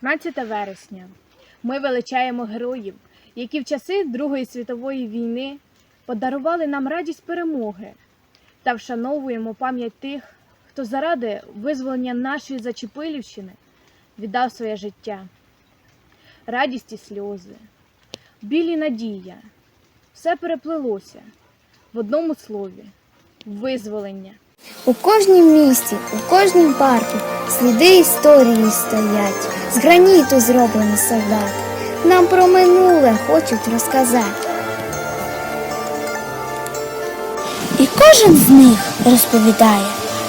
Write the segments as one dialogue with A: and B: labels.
A: 17 вересня. Ми величаємо героїв, які в часи Другої світової війни подарували нам радість перемоги та вшановуємо пам'ять тих, хто заради визволення нашої Зачепилівщини віддав своє життя. Радість і сльози, біль і надія. Все переплилося в одному слові визволення.
B: У кожнім місті, у кожнім парку сліди історії стоять. З граніту зроблені солдати. Нам про минуле хочуть розказати. І кожен з них розповідає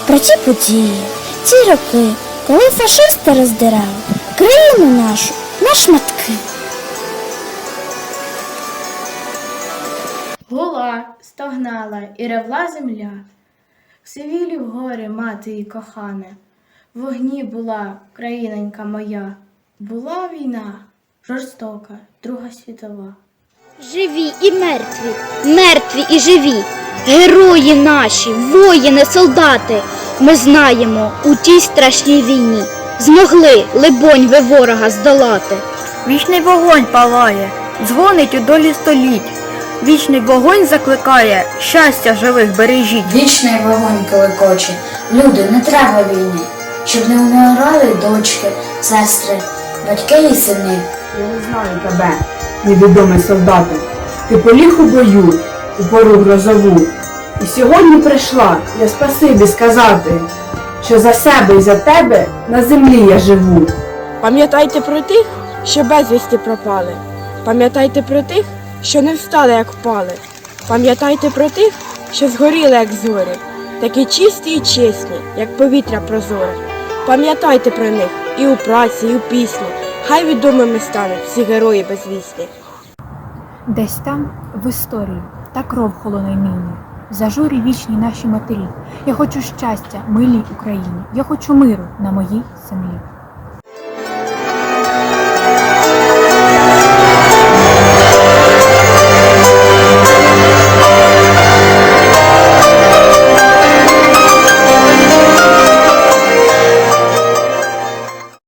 B: про ті події, ті роки, коли фашисти роздирали країну нашу на шматки.
C: Гула, стогнала і ревла земля. В сивілі в гори мати і кохане. В вогні була країненька моя. Була війна жорстока, Друга світова.
B: Живі і мертві, мертві і живі, герої наші, воїни, солдати. Ми знаємо, у тій страшній війні змогли, либонь, ви ворога здолати.
D: Вічний вогонь палає, дзвонить у долі століть. Вічний вогонь закликає, щастя живих бережіть.
E: Вічний вогонь колекоче, люди, не треба війни, щоб не вмирали дочки, сестри, батьки і сини.
F: Я не знаю тебе, невідомий солдате. Ти поліг у бою, у пору грозову. І сьогодні прийшла я спасибі сказати, що за себе і за тебе на землі я живу.
G: Пам'ятайте про тих, що безвісті пропали. Пам'ятайте про тих, що не встали, як впали. Пам'ятайте про тих, що згоріли, як зорі, такі чисті і чесні, як повітря прозоре. Пам'ятайте про них і у праці, і у пісні. Хай відомими стануть всі герої безвісні.
H: Десь там, в історії, та кров холоне нині. Зажурі вічні наші матері. Я хочу щастя, милій Україні. Я хочу миру на моїй землі.